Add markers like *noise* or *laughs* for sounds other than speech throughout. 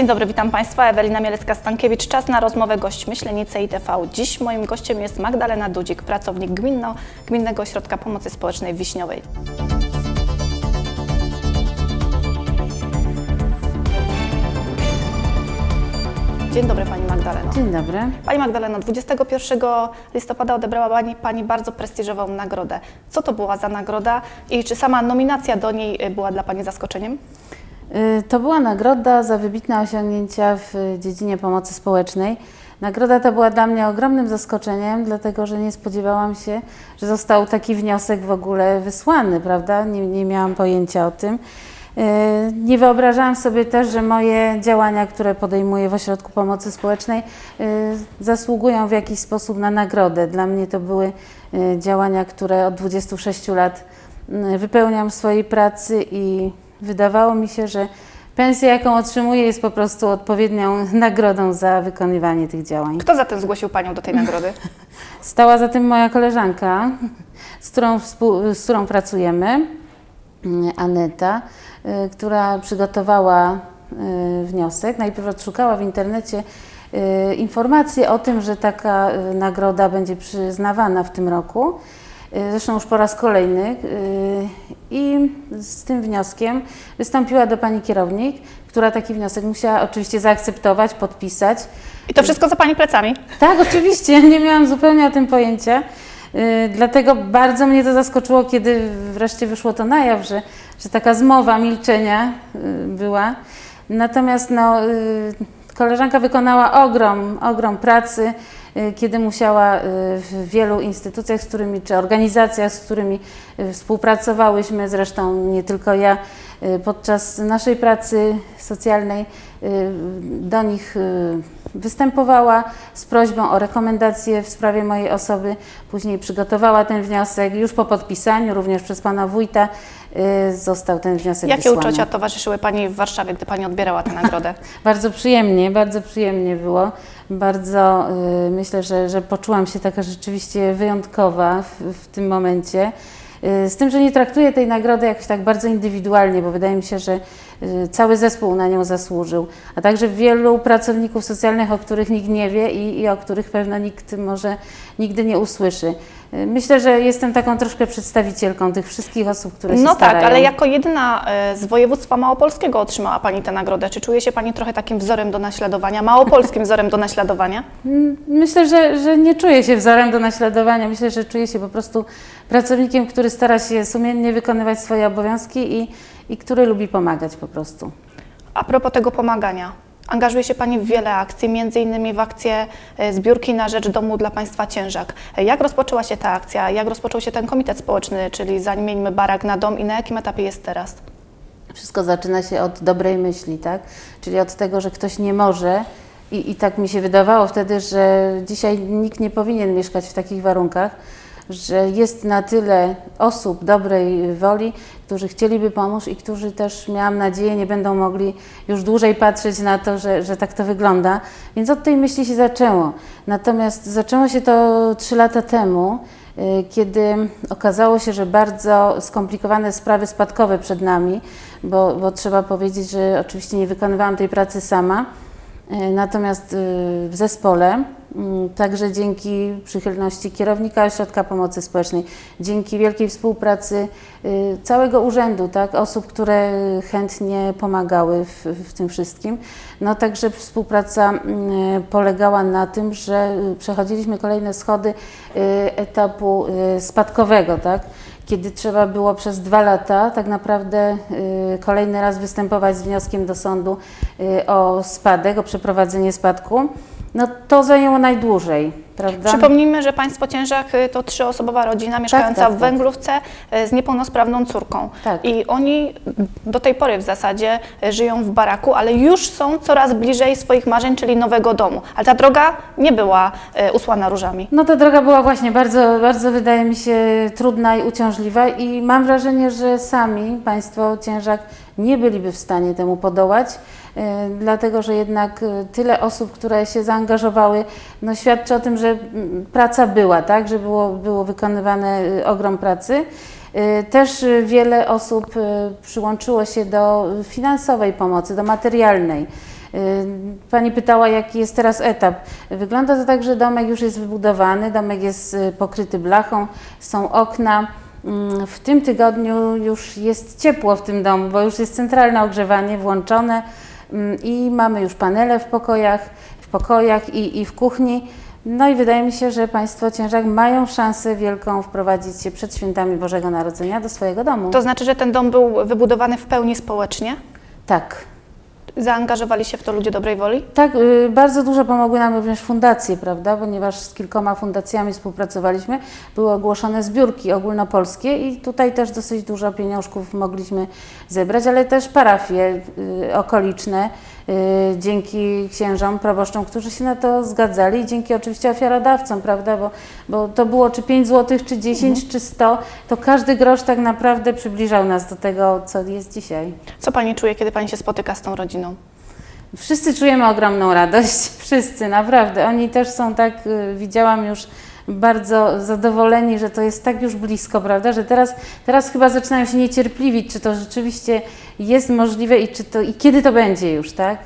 Dzień dobry, witam Państwa. Ewelina Mielecka-Stankiewicz. Czas na rozmowę gość Myślenicy i TV. Dziś moim gościem jest Magdalena Dudzik, pracownik gminno, Gminnego Ośrodka Pomocy Społecznej w Wiśniowej. Dzień dobry Pani Magdaleno. Dzień dobry. Pani Magdaleno, 21 listopada odebrała Pani, Pani bardzo prestiżową nagrodę. Co to była za nagroda i czy sama nominacja do niej y, była dla Pani zaskoczeniem? Y, To była nagroda za wybitne osiągnięcia w dziedzinie pomocy społecznej. Nagroda ta była dla mnie ogromnym zaskoczeniem, dlatego że nie spodziewałam się, że został taki wniosek w ogóle wysłany, prawda? Nie, nie miałam pojęcia o tym. Y, Nie wyobrażałam sobie też, że moje działania, które podejmuję w Ośrodku Pomocy Społecznej, y, zasługują w jakiś sposób na nagrodę. Dla mnie to były działania, które od 26 lat wypełniam w swojej pracy i wydawało mi się, że pensja, jaką otrzymuję, jest po prostu odpowiednią nagrodą za wykonywanie tych działań. Kto zatem zgłosił Panią do tej nagrody? *laughs* Stała za tym moja koleżanka, z którą, z którą pracujemy, Aneta, y, która przygotowała y, wniosek. Najpierw odszukała w internecie y, informacje o tym, że taka nagroda będzie przyznawana w tym roku. Y, Zresztą już po raz kolejny. y, I z tym wnioskiem wystąpiła do pani kierownik, która taki wniosek musiała oczywiście zaakceptować, podpisać. I to wszystko za Pani plecami. Tak, oczywiście, nie miałam zupełnie o tym pojęcia. Yy, dlatego bardzo mnie to zaskoczyło, kiedy wreszcie wyszło to na jaw, że, że taka zmowa milczenia była. Natomiast no, koleżanka wykonała ogrom, ogrom pracy, kiedy musiała yy, w wielu instytucjach, z którymi, czy organizacjach, z którymi yy, współpracowałyśmy, zresztą nie tylko ja, podczas naszej pracy socjalnej do nich występowała z prośbą o rekomendacje w sprawie mojej osoby. Później przygotowała ten wniosek. Już po podpisaniu, również przez pana wójta, y, został ten wniosek Jakie wysłany. uczucia towarzyszyły Pani w Warszawie, gdy Pani odbierała tę nagrodę? *laughs* Bardzo przyjemnie, bardzo przyjemnie było. Bardzo y, myślę, że, że poczułam się taka rzeczywiście wyjątkowa w, w tym momencie. Y, z tym, że nie traktuję tej nagrody jakoś tak bardzo indywidualnie, bo wydaje mi się, że cały zespół na nią zasłużył, a także wielu pracowników socjalnych, o których nikt nie wie i, i o których pewno nikt może nigdy nie usłyszy. Y, Myślę, że jestem taką troszkę przedstawicielką tych wszystkich osób, które się No starają. tak, ale jako jedyna e, z województwa małopolskiego otrzymała Pani tę nagrodę. Czy czuje się Pani trochę takim wzorem do naśladowania, małopolskim *laughs* wzorem do naśladowania? Myślę, że, że nie czuję się wzorem do naśladowania. Myślę, że czuję się po prostu pracownikiem, który stara się sumiennie wykonywać swoje obowiązki i, i który lubi pomagać po prostu. A propos tego pomagania. Angażuje się Pani w wiele akcji, między innymi w akcję e, zbiórki na rzecz Domu dla Państwa Ciężak. Jak rozpoczęła się ta akcja? Jak rozpoczął się ten komitet społeczny, czyli Zamieńmy Barak na Dom i na jakim etapie jest teraz? Wszystko zaczyna się od dobrej myśli, tak? Czyli od tego, że ktoś nie może. I, I tak mi się wydawało wtedy, że dzisiaj nikt nie powinien mieszkać w takich warunkach, że jest na tyle osób dobrej woli, którzy chcieliby pomóc i którzy też, miałam nadzieję, nie będą mogli już dłużej patrzeć na to, że, że tak to wygląda. Więc od tej myśli się zaczęło. Natomiast zaczęło się to trzy lata temu, y, kiedy okazało się, że bardzo skomplikowane sprawy spadkowe przed nami, bo, bo trzeba powiedzieć, że oczywiście nie wykonywałam tej pracy sama. E, Natomiast y, w zespole, także dzięki przychylności kierownika Ośrodka Pomocy Społecznej, dzięki wielkiej współpracy y, całego urzędu, tak, osób, które chętnie pomagały w, w tym wszystkim, no także współpraca mm, polegała na tym, że y, przechodziliśmy kolejne schody y, etapu spadkowego, tak, kiedy trzeba było przez dwa lata tak naprawdę kolejny raz występować z wnioskiem do sądu o spadek, o przeprowadzenie spadku, no to zajęło najdłużej, prawda? Przypomnijmy, że Państwo Ciężak y, to trzyosobowa rodzina mieszkająca tak, w tak. Węglówce y, z niepełnosprawną córką. Tak. I oni do tej pory w zasadzie y, żyją w baraku, ale już są coraz bliżej swoich marzeń, czyli nowego domu. Ale ta droga nie była usłana różami. No ta droga była właśnie bardzo, bardzo wydaje mi się trudna i uciążliwa i mam wrażenie, że sami Państwo Ciężak nie byliby w stanie temu podołać, dlatego że jednak tyle osób, które się zaangażowały, no świadczy o tym, że mm, praca była, tak, że było, było wykonywane e, ogrom pracy. E, Też e, wiele osób przyłączyło się do finansowej pomocy, do materialnej. Pani pytała, jaki jest teraz etap. Wygląda to tak, że domek już jest wybudowany, domek jest y, pokryty blachą, są okna. Mm, W tym tygodniu już jest ciepło w tym domu, bo już jest centralne ogrzewanie włączone mm, i mamy już panele w pokojach, w pokojach i, i w kuchni. No i wydaje mi się, że Państwo Ciężak mają szansę wielką wprowadzić się przed świętami Bożego Narodzenia do swojego domu. To znaczy, że ten dom był wybudowany w pełni społecznie? Tak. Zaangażowali się w to ludzie dobrej woli? Tak, y, bardzo dużo pomogły nam również fundacje, prawda, ponieważ z kilkoma fundacjami współpracowaliśmy. Były ogłoszone zbiórki ogólnopolskie i tutaj też dosyć dużo pieniążków mogliśmy zebrać, ale też parafie y, okoliczne, dzięki księżom, proboszczom, którzy się na to zgadzali i dzięki oczywiście ofiarodawcom, prawda, bo, bo to było czy 5 zł, czy 10, czy 100, to każdy grosz tak naprawdę przybliżał nas do tego, co jest dzisiaj. Co Pani czuje, kiedy Pani się spotyka z tą rodziną? Wszyscy czujemy ogromną radość, *laughs* wszyscy, naprawdę. Oni też są tak, y, widziałam już, bardzo zadowoleni, że to jest tak już blisko, prawda, że teraz, teraz chyba zaczynają się niecierpliwić, czy to rzeczywiście jest możliwe i, czy to, i kiedy to będzie już, tak?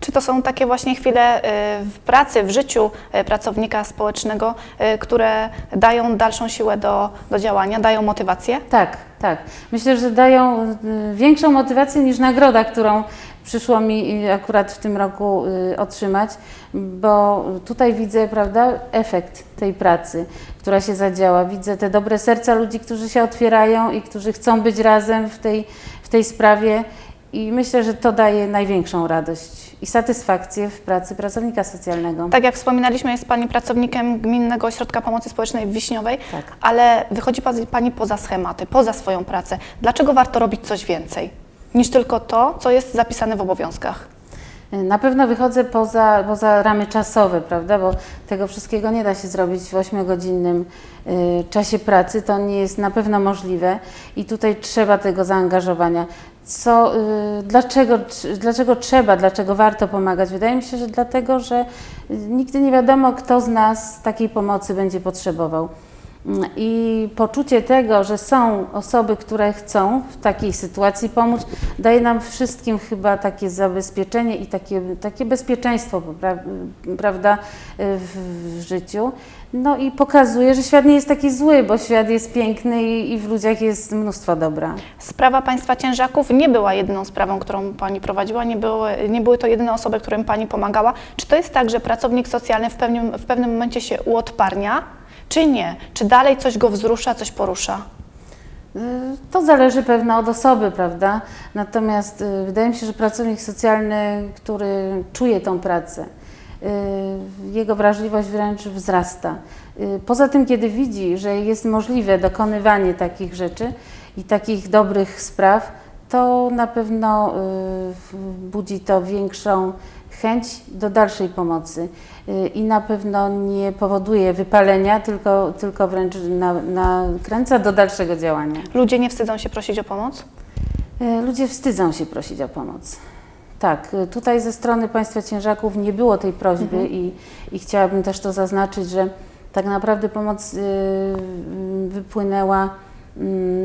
Czy to są takie właśnie chwile y, w pracy, w życiu y, pracownika społecznego, y, które dają dalszą siłę do, do działania, dają motywację? Tak, tak. Myślę, że dają większą motywację niż nagroda, którą przyszło mi akurat w tym roku otrzymać, bo tutaj widzę, prawda, efekt tej pracy, która się zadziała. Widzę te dobre serca ludzi, którzy się otwierają i którzy chcą być razem w tej, tej sprawie i myślę, że to daje największą radość i satysfakcję w pracy pracownika socjalnego. Tak jak wspominaliśmy, jest Pani pracownikiem Gminnego Ośrodka Pomocy Społecznej w Wiśniowej, Tak. ale wychodzi pa- Pani poza schematy, poza swoją pracę. Dlaczego warto robić coś więcej niż tylko to, co jest zapisane w obowiązkach? Na pewno wychodzę poza, poza ramy czasowe, prawda? Bo tego wszystkiego nie da się zrobić w 8-godzinnym y, czasie pracy. To nie jest na pewno możliwe i tutaj trzeba tego zaangażowania. Co, y, dlaczego, dlaczego trzeba, dlaczego warto pomagać? Wydaje mi się, że dlatego, że y, nigdy nie wiadomo, kto z nas takiej pomocy będzie potrzebował. I poczucie tego, że są osoby, które chcą w takiej sytuacji pomóc, daje nam wszystkim chyba takie zabezpieczenie i takie, takie bezpieczeństwo, pra- prawda, w, w życiu. No i pokazuje, że świat nie jest taki zły, bo świat jest piękny i, i w ludziach jest mnóstwo dobra. Sprawa państwa ciężaków nie była jedyną sprawą, którą Pani prowadziła, nie były, nie były to jedyne osoby, którym Pani pomagała. Czy to jest tak, że pracownik socjalny w pewnym, w pewnym momencie się uodparnia, czy nie? Czy dalej coś go wzrusza, coś porusza? Y, To zależy pewno od osoby, prawda? Natomiast y, wydaje mi się, że pracownik socjalny, który czuje tą pracę, y, jego wrażliwość wręcz wzrasta. Poza tym, kiedy widzi, że jest możliwe dokonywanie takich rzeczy i takich dobrych spraw, to na pewno budzi to większą chęć do dalszej pomocy y, i na pewno nie powoduje wypalenia, tylko, tylko wręcz na, nakręca do dalszego działania. Ludzie nie wstydzą się prosić o pomoc? E, Ludzie wstydzą się prosić o pomoc. Tak, e, tutaj ze strony państwa ciężaków nie było tej prośby i, i chciałabym też to zaznaczyć, że tak naprawdę pomoc y, y, wypłynęła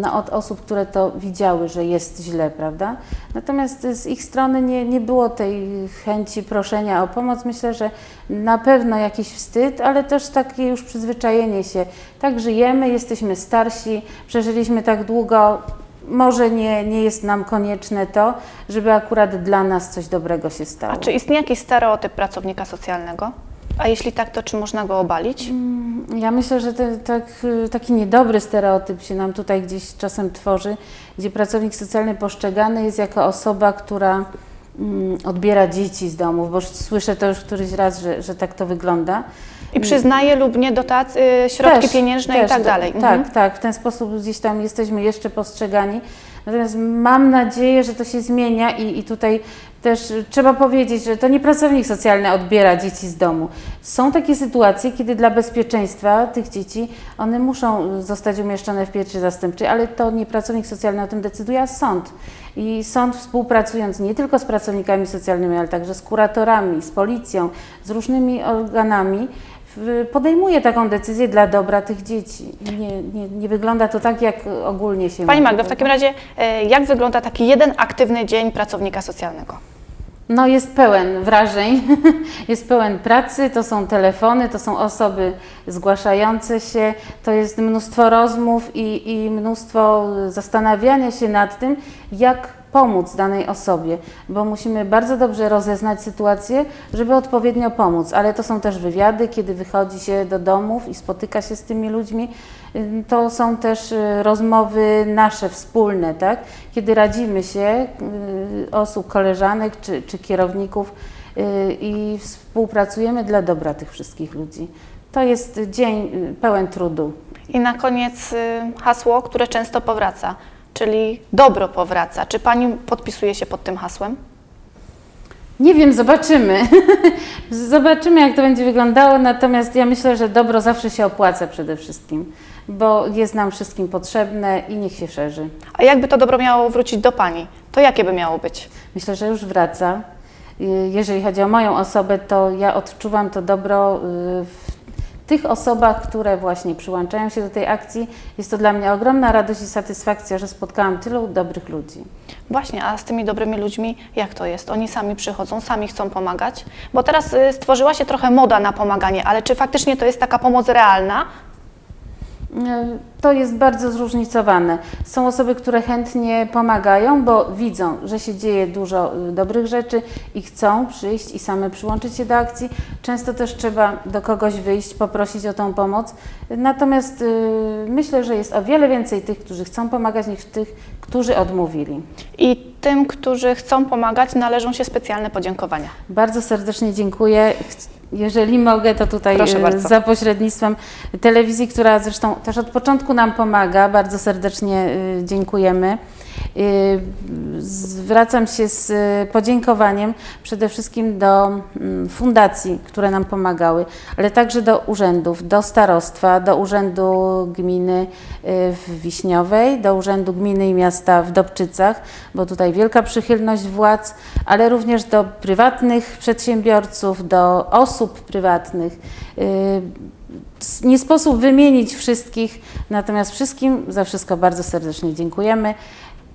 no, od osób, które to widziały, że jest źle, prawda? Natomiast z ich strony nie, nie było tej chęci proszenia o pomoc. Myślę, że na pewno jakiś wstyd, ale też takie już przyzwyczajenie się. Tak żyjemy, jesteśmy starsi, przeżyliśmy tak długo, może nie, nie jest nam konieczne to, żeby akurat dla nas coś dobrego się stało. A czy istnieje jakiś stereotyp pracownika socjalnego? A jeśli tak, to czy można go obalić? Ja myślę, że te, tak, y, taki niedobry stereotyp się nam tutaj gdzieś czasem tworzy, gdzie pracownik socjalny postrzegany jest jako osoba, która mm, odbiera dzieci z domów, bo słyszę to już któryś raz, że, że tak to wygląda. I przyznaje lub nie dotac- y, środki Też, pieniężne też, i tak dalej. Tak, Mhm. tak, w ten sposób gdzieś tam jesteśmy jeszcze postrzegani. Natomiast mam nadzieję, że to się zmienia i, i tutaj też trzeba powiedzieć, że to nie pracownik socjalny odbiera dzieci z domu. Są takie sytuacje, kiedy dla bezpieczeństwa tych dzieci one muszą zostać umieszczone w pieczy zastępczej, ale to nie pracownik socjalny o tym decyduje, a sąd. I sąd współpracując nie tylko z pracownikami socjalnymi, ale także z kuratorami, z policją, z różnymi organami, podejmuje taką decyzję dla dobra tych dzieci. Nie, nie, nie wygląda to tak, jak ogólnie się Pani Magdo, w takim razie y, jak wygląda taki jeden aktywny dzień pracownika socjalnego? No jest pełen wrażeń, *laughs* jest pełen pracy, to są telefony, to są osoby zgłaszające się, to jest mnóstwo rozmów i, i mnóstwo zastanawiania się nad tym, jak pomóc danej osobie, bo musimy bardzo dobrze rozeznać sytuację, żeby odpowiednio pomóc, ale to są też wywiady, kiedy wychodzi się do domów i spotyka się z tymi ludźmi, to są też y, rozmowy nasze wspólne, tak? kiedy radzimy się y, osób, koleżanek czy, czy kierowników y, i współpracujemy dla dobra tych wszystkich ludzi. To jest dzień pełen trudu. I na koniec hasło, które często powraca, czyli dobro powraca. Czy Pani podpisuje się pod tym hasłem? Nie wiem, zobaczymy. *laughs* zobaczymy, jak to będzie wyglądało. Natomiast ja myślę, że dobro zawsze się opłaca przede wszystkim, bo jest nam wszystkim potrzebne i niech się szerzy. A jakby to dobro miało wrócić do Pani, to jakie by miało być? Myślę, że już wraca. Y, Jeżeli chodzi o moją osobę, to ja odczuwam to dobro y, w tych osobach, które właśnie przyłączają się do tej akcji. Jest to dla mnie ogromna radość i satysfakcja, że spotkałam tylu dobrych ludzi. Właśnie, a z tymi dobrymi ludźmi jak to jest? Oni sami przychodzą, sami chcą pomagać? Bo teraz y, stworzyła się trochę moda na pomaganie, ale czy faktycznie to jest taka pomoc realna? To jest bardzo zróżnicowane. Są osoby, które chętnie pomagają, bo widzą, że się dzieje dużo y, dobrych rzeczy i chcą przyjść i same przyłączyć się do akcji. Często też trzeba do kogoś wyjść, poprosić o tą pomoc. Natomiast y, myślę, że jest o wiele więcej tych, którzy chcą pomagać, niż tych, którzy odmówili. I tym, którzy chcą pomagać, należą się specjalne podziękowania. Bardzo serdecznie dziękuję. Jeżeli mogę, to tutaj bardzo. za pośrednictwem telewizji, która zresztą też od początku nam pomaga, bardzo serdecznie e, dziękujemy. E, Zwracam się z e, podziękowaniem przede wszystkim do mm, fundacji, które nam pomagały, ale także do urzędów, do starostwa, do Urzędu Gminy e, w Wiśniowej, do Urzędu Gminy i Miasta w Dobczycach, bo tutaj wielka przychylność władz, ale również do prywatnych przedsiębiorców, do osób prywatnych. Y, Nie sposób wymienić wszystkich, natomiast wszystkim za wszystko bardzo serdecznie dziękujemy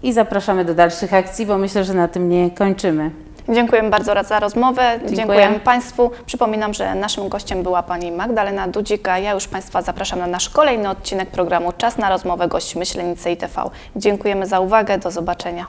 i zapraszamy do dalszych akcji, bo myślę, że na tym nie kończymy. Dziękujemy bardzo za rozmowę. Dziękuję. Dziękujemy Państwu. Przypominam, że naszym gościem była Pani Magdalena Dudzika. Ja już Państwa zapraszam na nasz kolejny odcinek programu Czas na rozmowę gość Myślenicy ITV. Dziękujemy za uwagę. Do zobaczenia.